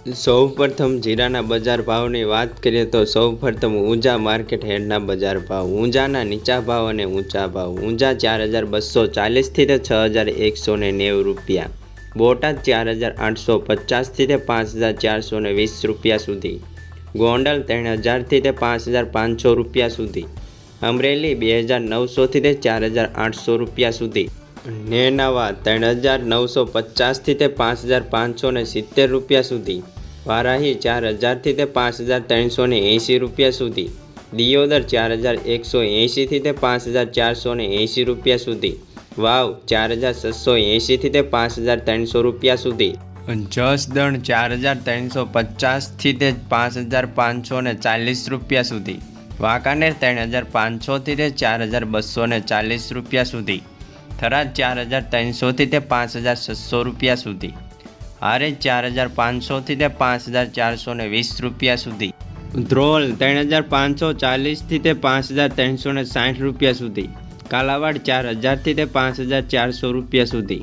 સૌ પ્રથમ જીરાના બજાર ભાવની વાત કરીએ તો સૌ પ્રથમ ઊંઝા માર્કેટ હેડના બજાર ભાવ. ઊંઝાના નીચા ભાવ અને ઊંચા ભાવ. ઊંઝા ચાર હજાર બસો ચાલીસથી તે છ હજાર એકસો ને નેવું રૂપિયા. બોટાદ ચાર હજાર આઠસો પચાસથી તે પાંચ હજાર ચારસો ને વીસ રૂપિયા સુધી. ગોંડલ ત્રણ હજારથી તે પાંચ હજાર પાંચસો રૂપિયા સુધી. અમરેલી બે હજાર નવસોથી તે ચાર હજાર આઠસો રૂપિયા સુધી. નેનાવા ત્રણ હજાર નવસો પચાસથી તે પાંચ હજાર પાંચસો ને સિત્તેર રૂપિયા સુધી. વારાહી ચાર હજારથી તે પાંચ હજાર ત્રણસો ને એંસી રૂપિયા સુધી. દિયોદર ચાર હજાર એકસો એંશીથી તે પાંચ હજાર ચારસો ને એંસી રૂપિયા સુધી. વાવ ચાર હજાર છસો એંશીથી તે પાંચ હજાર ત્રણસો રૂપિયા સુધી. જસદણ ચાર હજાર ત્રણસો પચાસથી તે પાંચ હજાર પાંચસો ને ચાલીસ રૂપિયા સુધી. વાંકાનેર ત્રણ હજાર પાંચસોથી તે ચાર હજાર બસો ને ચાલીસ રૂપિયા સુધી. થરાદ ચાર હજાર ત્રણસોથી તે પાંચ હજાર છસો રૂપિયા સુધી. હારેજ ચાર હજાર પાંચસોથી તે પાંચ હજાર ચારસો ને વીસ રૂપિયા સુધી. ધ્રોલ ત્રણ હજાર પાંચસો ચાલીસથી તે પાંચ હજાર ત્રણસો ને સાઠ રૂપિયા સુધી. કાલાવાડ ચાર હજારથી તે પાંચ હજાર ચારસો રૂપિયા સુધી.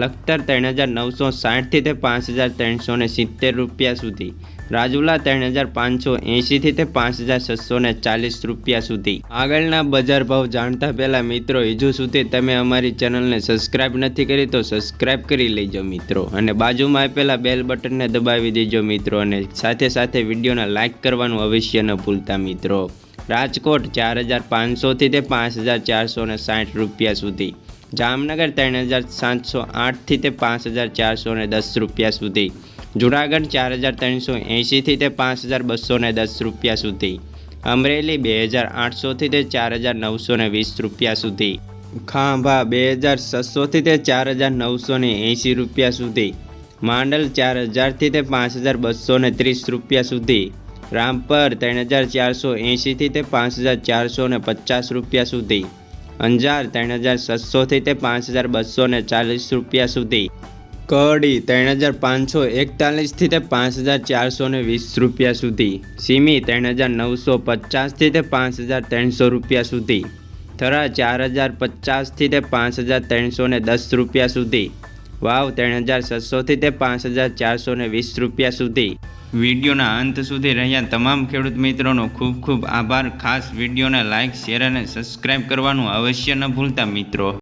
લખતર ત્રણ હજાર નવસો સાઠથી તે પાંચ હજાર ત્રણસો ને સિત્તેર રૂપિયા સુધી. રાજુલા ત્રણ હજાર પાંચસો એંશીથી તે પાંચ હજાર છસો ને ચાલીસ રૂપિયા સુધી. આગળના બજાર ભાવ જાણતા પહેલાં મિત્રો, હજુ સુધી તમે અમારી ચેનલને સબસ્ક્રાઇબ નથી કરી તો સબસ્ક્રાઇબ કરી લેજો મિત્રો. અને બાજુમાં આપેલા બેલ બટનને દબાવી દેજો મિત્રો. અને સાથે સાથે વિડીયોને લાઇક કરવાનું અવશ્ય ન ભૂલતા મિત્રો. રાજકોટ ચાર હજાર પાંચસોથી તે પાંચ હજાર ચારસો ને સાઠ રૂપિયા સુધી. જામનગર ત્રણ હજાર સાતસો આઠથી તે પાંચ હજાર ચારસો ને દસ રૂપિયા સુધી. જુનાગઢ ચાર હજાર ત્રણસો એંશીથી તે પાંચ હજાર બસો ને દસ રૂપિયા સુધી. અમરેલી બે હજાર આઠસોથી તે ચાર હજાર નવસો ને વીસ રૂપિયા સુધી. ખાંભા બે હજાર છસોથી તે ચાર હજાર નવસો ને એંશી રૂપિયા સુધી. માંડલ ચાર હજારથી તે પાંચ હજાર બસો ને ત્રીસ રૂપિયા સુધી. રામપર ત્રણ હજાર ચારસો એંશીથી તે પાંચ હજાર ચારસો ને પચાસ રૂપિયા સુધી. અંજાર ત્રણ હજાર છસોથી તે પાંચ હજાર બસો ને ચાલીસ રૂપિયા સુધી. કડી ત્રણ હજાર પાંચસો એકતાલીસથી તે પાંચ હજાર ચારસો વીસ રૂપિયા સુધી. સીમી ત્રણ હજાર નવસો પચાસથી તે પાંચ હજાર ત્રણસો રૂપિયા સુધી. થરા ચાર હજાર પચાસથી તે પાંચ હજાર ત્રણસો દસ રૂપિયા સુધી. વાવ ત્રણ હજાર છસોથી તે પાંચ હજાર ચારસો વીસ રૂપિયા સુધી. વિડીયોના અંત સુધી રહ્યા તમામ ખેડૂત મિત્રોનો ખૂબ ખૂબ આભાર. ખાસ વિડીયોને લાઇક શેર અને સબસ્ક્રાઈબ કરવાનું અવશ્ય ન ભૂલતા મિત્રો.